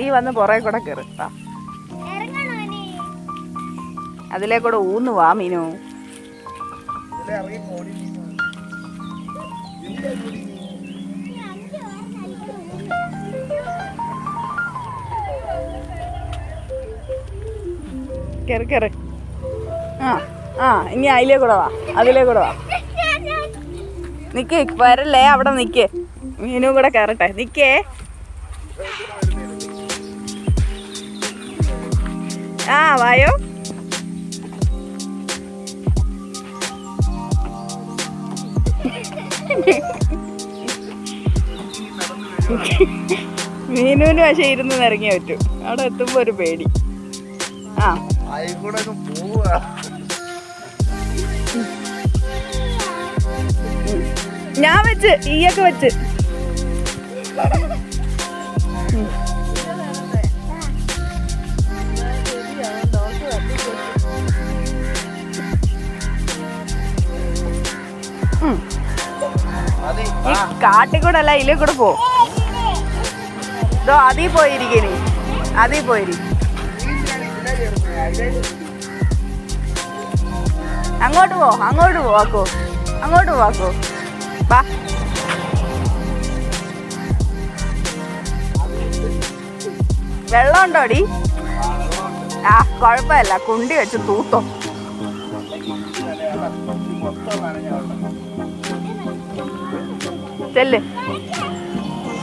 നീ വന്ന് പുറകെ കൂടെ കയറി വാ? അതിലേ കൂടെ ഊന്ന് വാ മീനു. കയറി കയറി ആ ആ ഇനി അതിലേ കൂടെ വാ അതിലേ കൂടെ വാ. നിക്കേ വരല്ലേ അവിടെ നിക്കേ. മീനും കൂടെ കയറട്ടെ നിക്കേ. ആ വായോ. മീനുവിന് പക്ഷെ ഇരുന്ന് നിറങ്ങിയ പറ്റും. അവിടെ എത്തുമ്പോ ഒരു പേടി. ആ. ഞാൻ വെച്ച് ഈയൊക്കെ വെച്ച്. കാട്ടിൽ കൂടെ അല്ല ഇതിലേ കൂടെ പോ ഇതോ അതീ പോയിരിക്കണി അതീ പോയിരി അങ്ങോട്ട് പോ അങ്ങോട്ട് പോവാക്കോ അങ്ങോട്ട് പോവാക്കോ വാ വെള്ളം ഉണ്ടോടി ആ കുഴപ്പമില്ല. കുണ്ടി വെച്ച് തൂത്തോ. ചെല്ല്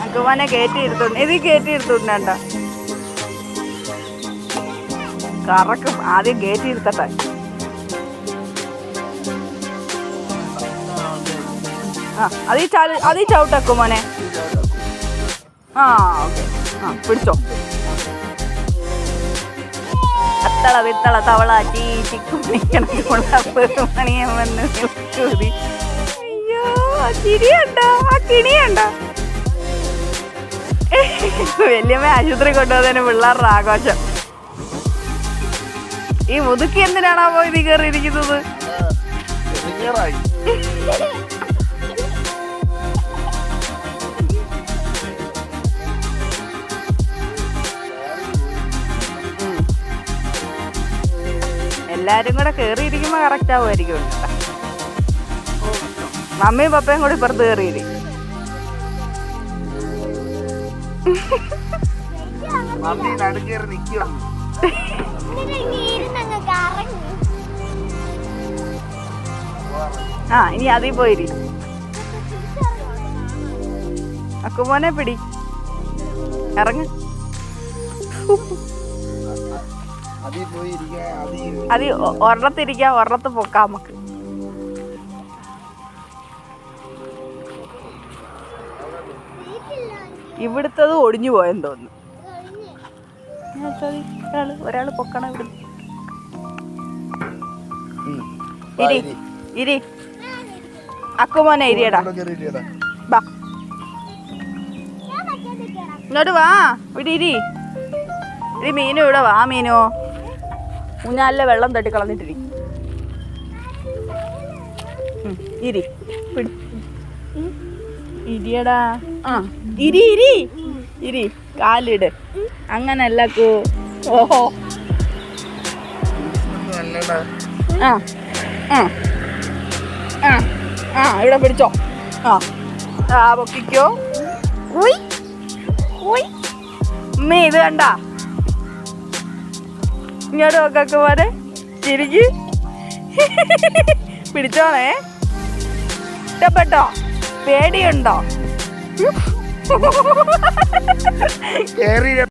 അക്കുമാനെ കയറ്റി ഇരുത്തുണ്ട് ഇത് കയറ്റി ഇരുത്തുണ്ടോ കറക്കും ആദ്യം കയറ്റി ഇരുത്തട്ടെ ആ അതീ ചാൽ അതീ ചവിട്ടക്കു മോനെ ആ ഓക്കെ ആ പിടിച്ചോ അത്തള വിത്തള തവള ചീ ചിക്കും മണിയെ വന്ന് വല്യമ്മ ആശുപത്രി കൊണ്ടുപോകുന്നതിന് പിള്ളേരുടെ ആഘോഷം. ഈ മുതുക്കി എന്തിനാണാ പോയി നീ കയറിയിരിക്കുന്നത്? എല്ലാരും കൂടെ കയറിയിരിക്കുമ്പോ കറക്റ്റ് ആവുമായിരിക്കും. കേട്ടോ മമ്മിയും പപ്പയും കൂടി പുറത്ത് കയറിയില്ലേ മമ്മി നടുക്കേറി കറങ്ങി. ആ ഇനി അതിൽ പോയിരി. അക്കുമോനെ പിടി. ഇറങ്ങ. അത് ഒരെണ്ണത്തിരിക്കാം ഒരെണ്ണത്ത് പൊക്കാം നമുക്ക്. ഇവിടുത്തത് ഒടിഞ്ഞു പോയെന്ന് തോന്നുന്നു. ഒരാൾ ഒരാൾ പൊക്കണം ഇവിടെ. ഇരി ഇരി. അക്കുമോനെ ഇരിയടാ. ബാ. ഇങ്ങോട്ട് വാ ഇവിടെ ഇരി. ഇരി മീനു ഇവിടെ വാ മീനു. ഊഞ്ഞാലിലെ വെള്ളം തട്ടി കളഞ്ഞിട്ടിരി. ഇരി. പിടി. ഇരിയടാ. ആ ഇരി ഇരി. ഇരി കാലിട്. അങ്ങനല്ല കൂ. ഓഹോ. ആ ആ. ആ ആ ഇവിടെ പിടിച്ചോ. ആ. ആ പൊക്കിക്കോ. ഉയ്. ഉയ്. ഉമ്മേ ഇത് കണ്ട. ഇങ്ങോട്ട് നോക്കൊക്കെ പോലെ. ചിരിക്ക്. പിടിച്ചോണേ ഇഷ്ടപ്പെട്ടോ? പേടിയുണ്ടോ? Gary